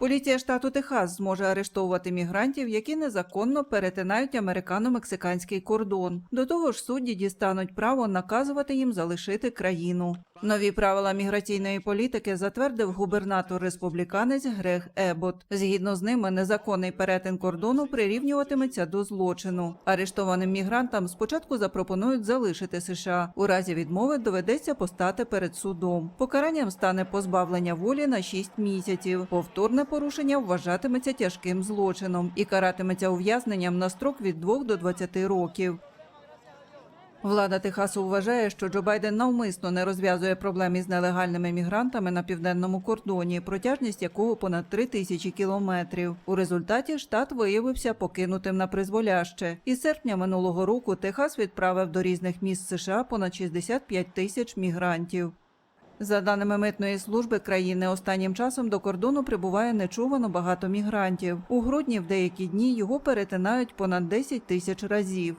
Поліція штату Техас зможе арештовувати мігрантів, які незаконно перетинають американо-мексиканський кордон. До того ж, судді дістануть право наказувати їм залишити країну. Нові правила міграційної політики затвердив губернатор республіканець Грег Ебот. Згідно з ними, незаконний перетин кордону прирівнюватиметься до злочину. Арештованим мігрантам спочатку запропонують залишити США. У разі відмови доведеться постати перед судом. Покаранням стане позбавлення волі на 6 місяців. Повторне порушення вважатиметься тяжким злочином і каратиметься ув'язненням на строк від 2 до 20 років. Влада Техасу вважає, що Джо Байден навмисно не розв'язує проблем із нелегальними мігрантами на південному кордоні, протяжність якого понад 3 тисячі кілометрів. У результаті штат виявився покинутим на призволяще. Із серпня минулого року Техас відправив до різних міст США понад 65 тисяч мігрантів. За даними митної служби країни, останнім часом до кордону прибуває нечувано багато мігрантів. У грудні в деякі дні його перетинають понад 10 тисяч разів.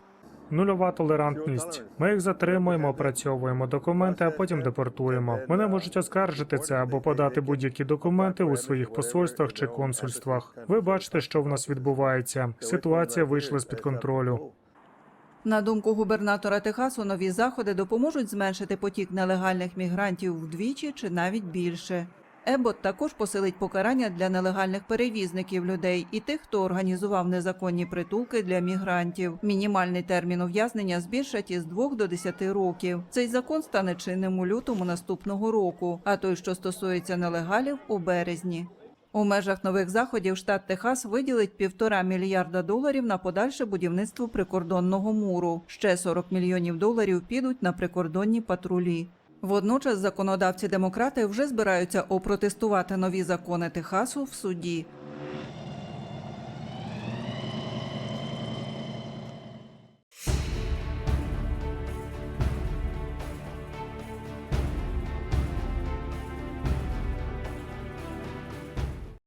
Нульова толерантність. Ми їх затримуємо, опрацьовуємо документи, а потім депортуємо. Вони можуть оскаржити це або подати будь-які документи у своїх посольствах чи консульствах. Ви бачите, що в нас відбувається. Ситуація вийшла з під контролю. На думку губернатора Техасу, нові заходи допоможуть зменшити потік нелегальних мігрантів вдвічі чи навіть більше. Ебот також посилить покарання для нелегальних перевізників людей і тих, хто організував незаконні притулки для мігрантів. Мінімальний термін ув'язнення збільшать із 2 до 10 років. Цей закон стане чинним у лютому наступного року, а той, що стосується нелегалів, у березні. У межах нових заходів штат Техас виділить півтора мільярда доларів на подальше будівництво прикордонного муру. Ще 40 мільйонів доларів підуть на прикордонні патрулі. Водночас законодавці демократи вже збираються опротестувати нові закони Техасу в суді.